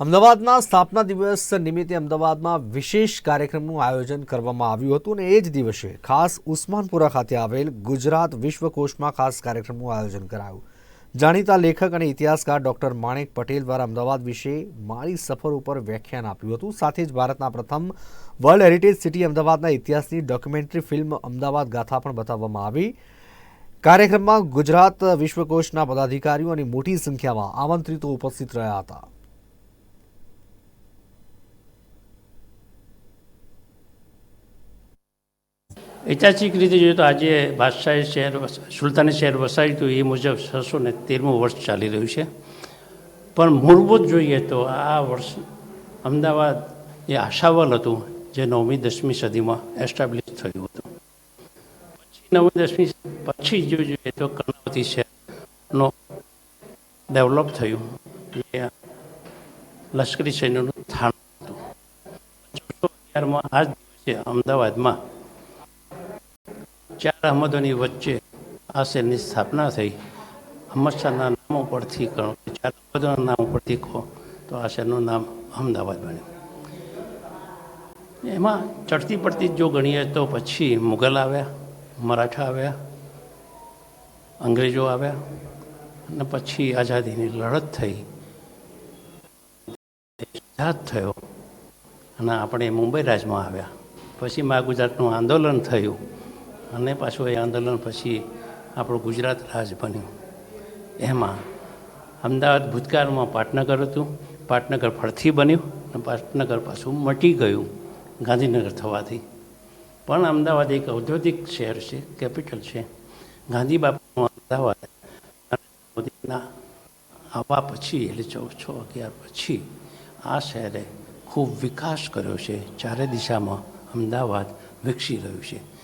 અમદાવાદના સ્થાપના દિવસ નિમિત્તે અમદાવાદમાં વિશેષ કાર્યક્રમનું આયોજન કરવામાં આવ્યું હતું અને એ જ દિવસે ખાસ ઉસ્માનપુરા ખાતે આવેલ ગુજરાત વિશ્વકોશમાં ખાસ કાર્યક્રમનું આયોજન કરાયું. જાણીતા લેખક અને ઇતિહાસકાર ડોક્ટર માણેક પટેલ દ્વારા અમદાવાદ વિશે મારી સફર ઉપર વ્યાખ્યાન આપ્યું હતું. સાથે જ ભારતના પ્રથમ વર્લ્ડ હેરિટેજ સિટી અમદાવાદના ઇતિહાસની ડોક્યુમેન્ટરી ફિલ્મ અમદાવાદ ગાથા પણ બતાવવામાં આવી. કાર્યક્રમમાં ગુજરાત વિશ્વકોશના પદાધિકારીઓ અને મોટી સંખ્યામાં આમંત્રિતો ઉપસ્થિત રહ્યા હતા. ઐતિહાસિક રીતે જોઈએ તો આજે બાદશાહી શહેર સુલતાની શહેર વસાયું હતું. એ મુજબ છસો ને તેરમું વર્ષ ચાલી રહ્યું છે. પણ મૂળભૂત જોઈએ તો આ વર્ષ અમદાવાદ એ આશાવલ હતું, જે નવમી, દસમી સદીમાં એસ્ટાબ્લિશ થયું હતું. પછી નવમી, દસમી પછી જો જોઈએ તો કર્ણાવતી શહેરનો ડેવલપ થયું, જે લશ્કરી સૈન્યનું સ્થાન હતું. અગિયારમાં આ જ દિવસે અમદાવાદમાં ચાર અહમદોની વચ્ચે આ શહેરની સ્થાપના થઈ. અહમદ નામ ઉપરથી કહો ચાર અહમદોના નામ ઉપરથી કહો તો આ શહેરનું નામ અમદાવાદ બન્યું. એમાં ચડતી પડતી જો ગણીએ તો પછી મુગલ આવ્યા, મરાઠા આવ્યા, અંગ્રેજો આવ્યા અને પછી આઝાદીની લડત થઈ. આઝાદ થયો અને આપણે મુંબઈ રાજમાં આવ્યા. પછી મા ગુજરાતનું આંદોલન થયું. અને પાછું એ આંદોલન પછી આપણું ગુજરાત રાજ બન્યું. એમાં અમદાવાદ ભૂતકાળમાં પાટનગર હતું. પાટનગર ફળથી બન્યું અને પાટનગર પાછું મટી ગયું ગાંધીનગર થવાથી. પણ અમદાવાદ એક ઔદ્યોગિક શહેર છે, કેપિટલ છે. ગાંધી બાપાનું અમદાવાદ મોદીના આવવા પછી, એટલે ચૌદસો અગિયાર પછી આ શહેરે ખૂબ વિકાસ કર્યો છે. ચારે દિશામાં અમદાવાદ વિકસી રહ્યું છે.